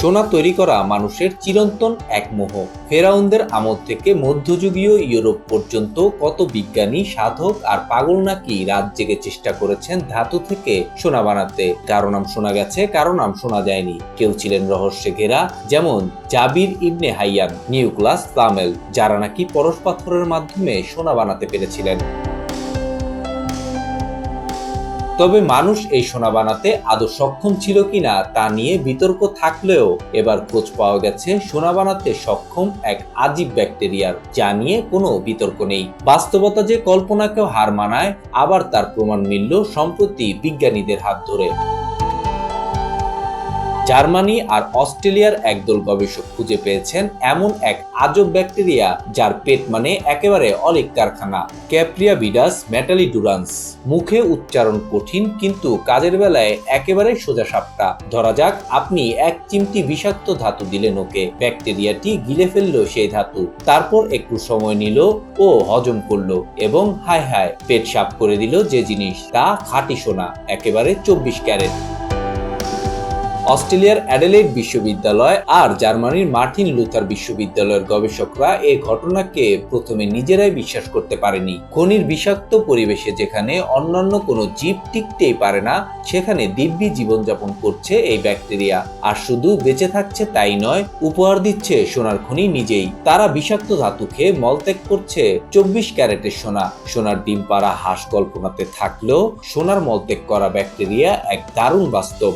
সোনা তৈরি করা মানুষের চিরন্তন এক মোহ। ফেরাউনদের আমল থেকে মধ্যযুগীয় ইউরোপ পর্যন্ত কত বিজ্ঞানী, সাধক আর পাগল নাকি রাত জেগে চেষ্টা করেছেন ধাতু থেকে সোনা বানাতে? কারও নাম শোনা গেছে, কারও নাম শোনা যায়নি। কেউ ছিলেন রহস্যে ঘেরা, যেমন জাবির ইবনে হাইয়ান নিউক্লাস, তামেল, যারা নাকি পরশ পাথরের মাধ্যমে সোনা বানাতে পেরেছিলেন। তবে মানুষ এই সোনা বানাতে আদৌ সক্ষম ছিল কিনা তা নিয়ে বিতর্ক থাকলেও এবার খোঁজ পাওয়া গেছে সোনা বানাতে সক্ষম এক আজীব ব্যাকটেরিয়ার, যা নিয়ে কোনো বিতর্ক নেই। বাস্তবতা যে কল্পনাকেও হার মানায়, আবার তার প্রমাণ মিলল সম্প্রতি বিজ্ঞানীদের হাত ধরে। জার্মানি আর অস্ট্রেলিয়ার একদল গবেষক খুঁজে পেয়েছেন এমন এক আজব ব্যাকটেরিয়া যার পেট মানে একেবারে অলিক কারখানা। ক্যাপ্রিয়া বিডাস মেটালি ডুরান্স। মুখে উচ্চারণ কঠিন, কিন্তু কাজের বেলায় একেবারে সোজা সাপটা। ধরা যাক, আপনি এক চিমটি বিষাক্ত ধাতু দিলেন ওকে। ব্যাকটেরিয়াটি গিলে ফেলল সেই ধাতু। তারপর একটু সময় নিল ও হজম করল এবং হায় হায় পেট সাফ করে দিল যে জিনিস, তা খাঁটি সোনা, একেবারে চব্বিশ ক্যারেট। অস্ট্রেলিয়ার অ্যাডেলেড বিশ্ববিদ্যালয় আর জার্মানির মার্টিন লুথার বিশ্ববিদ্যালয়ের গবেষকরা এই ঘটনাকে প্রথমে নিজেরাই বিশ্বাস করতে পারেনি। খনির বিষাক্ত পরিবেশে যেখানে অন্যান্য কোনো জীব টিকতেই পারে না, সেখানে দিব্যি জীবনযাপন করছে এই ব্যাকটেরিয়া। আর শুধু বেঁচে থাকছে তাই নয়, উপহার দিচ্ছে সোনার খনি নিজেই। তারা বিষাক্ত ধাতু খেয়ে মলত্যাগ করছে চব্বিশ ক্যারেটের সোনা। সোনার ডিম পাড়া হাঁস কল্পনাতে থাকলেও সোনার মলত্যাগ করা ব্যাকটেরিয়া এক দারুণ বাস্তব।